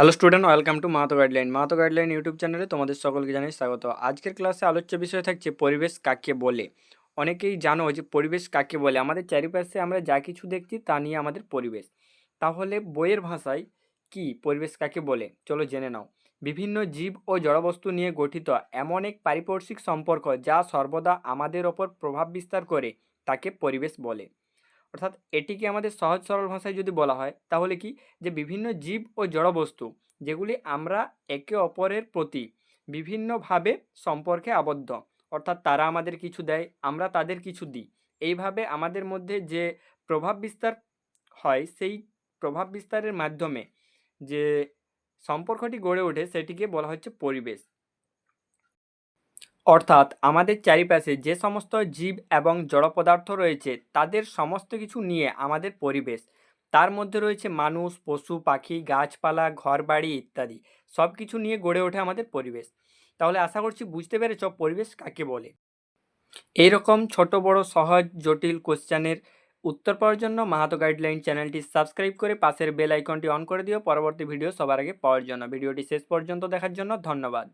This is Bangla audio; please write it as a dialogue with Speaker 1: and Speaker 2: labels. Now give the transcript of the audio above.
Speaker 1: Hello student welcome to Mahato guideline Mahato guideline YouTube চ্যানেলে তোমাদের সকলকে জানাই স্বাগত। আজকের ক্লাসে আলোচ্য বিষয় থাকছে পরিবেশ কাকে বলে। অনেকেই জানো যে পরিবেশ কাকে বলে। আমাদের চারিপাশে আমরা যা কিছু দেখছি তা নিয়ে আমাদের পরিবেশ। তাহলে বইয়ের ভাষায় কি পরিবেশ কাকে বলে? চলো জেনে নাও। বিভিন্ন জীব ও জড়বস্তু নিয়ে গঠিত এমন এক পারিপার্শ্বিক সম্পর্ক যা সর্বদা আমাদের ওপর প্রভাব বিস্তার করে, তাকে পরিবেশ বলে। অর্থাৎ এটিকে আমাদের সহজ সরল ভাষায় যদি বলা হয়, তাহলে কি? যে বিভিন্ন জীব ও জড়বস্তু, যেগুলি আমরা একে অপরের প্রতি বিভিন্নভাবে সম্পর্কে আবদ্ধ, অর্থাৎ তারা আমাদের কিছু দেয়, আমরা তাদের কিছু দিই। এইভাবে আমাদের মধ্যে যে প্রভাব বিস্তার হয়, সেই প্রভাব বিস্তারের মাধ্যমে যে সম্পর্কটি গড়ে ওঠে, সেটিকে বলা হচ্ছে পরিবেশ। অর্থাৎ আমাদের চারিপাশে যে সমস্ত জীব এবং জড় পদার্থ রয়েছে, তাদের সমস্ত কিছু নিয়ে আমাদের পরিবেশ। তার মধ্যে রয়েছে মানুষ, পশু, পাখি, গাছপালা, ঘরবাড়ি ইত্যাদি। সব কিছু নিয়ে গড়ে ওঠে আমাদের পরিবেশ। তাহলে আশা করছি বুঝতে পেরেছ পরিবেশ কাকে বলে। এইরকম ছোট, বড়, সহজ, জটিল কোশ্চেনের উত্তর পাওয়ার জন্য মাহাতো গাইডলাইন চ্যানেলটি সাবস্ক্রাইব করে পাশের বেল আইকনটি অন করে দিও। পরবর্তী ভিডিও সবার আগে পাওয়ার জন্য। ভিডিওটি শেষ পর্যন্ত দেখার জন্য ধন্যবাদ।